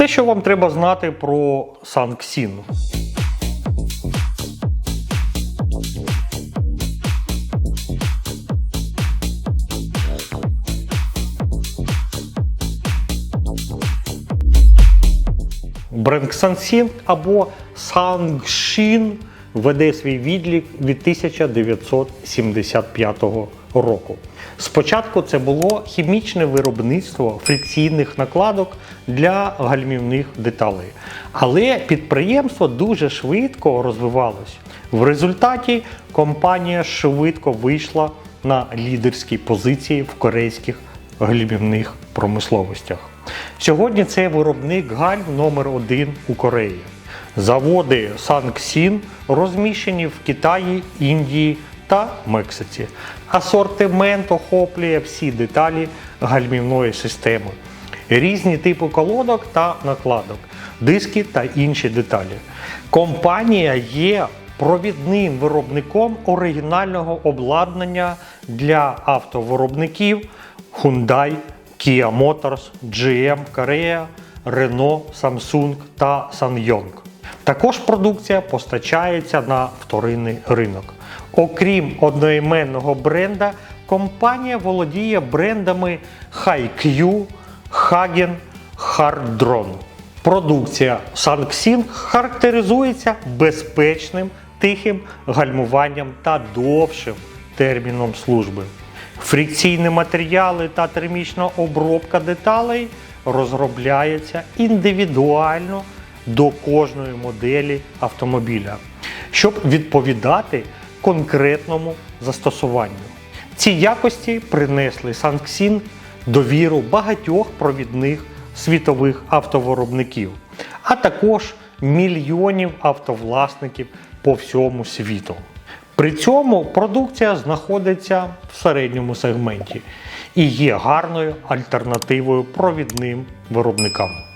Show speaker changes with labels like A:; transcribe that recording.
A: Все, що вам треба знати про Санксін. Бренд Сансін або Сангшін веде свій відлік від 1975 року. Спочатку це було хімічне виробництво фрикційних накладок для гальмівних деталей. Але підприємство дуже швидко розвивалось. В результаті компанія швидко вийшла на лідерські позиції в корейських гальмівних промисловостях. Сьогодні це виробник гальм номер один у Кореї. Заводи Сангсін розміщені в Китаї, Індії та Мексиці. Асортимент охоплює всі деталі гальмівної системи, різні типи колодок та накладок, диски та інші деталі. Компанія є провідним виробником оригінального обладнання для автовиробників Hyundai, Kia Motors, GM Korea, Renault, Samsung та SsangYong. Також продукція постачається на вторинний ринок. Окрім одноіменного бренда, компанія володіє брендами HiQ, Hagen, Hardron. Продукція Sangxin характеризується безпечним, тихим гальмуванням та довшим терміном служби. Фрикційні матеріали та термічна обробка деталей розробляється індивідуально до кожної моделі автомобіля, щоб відповідати конкретному застосуванню. Ці якості принесли Сангсін довіру багатьох провідних світових автовиробників, а також мільйонів автовласників по всьому світу. При цьому продукція знаходиться в середньому сегменті і є гарною альтернативою провідним виробникам.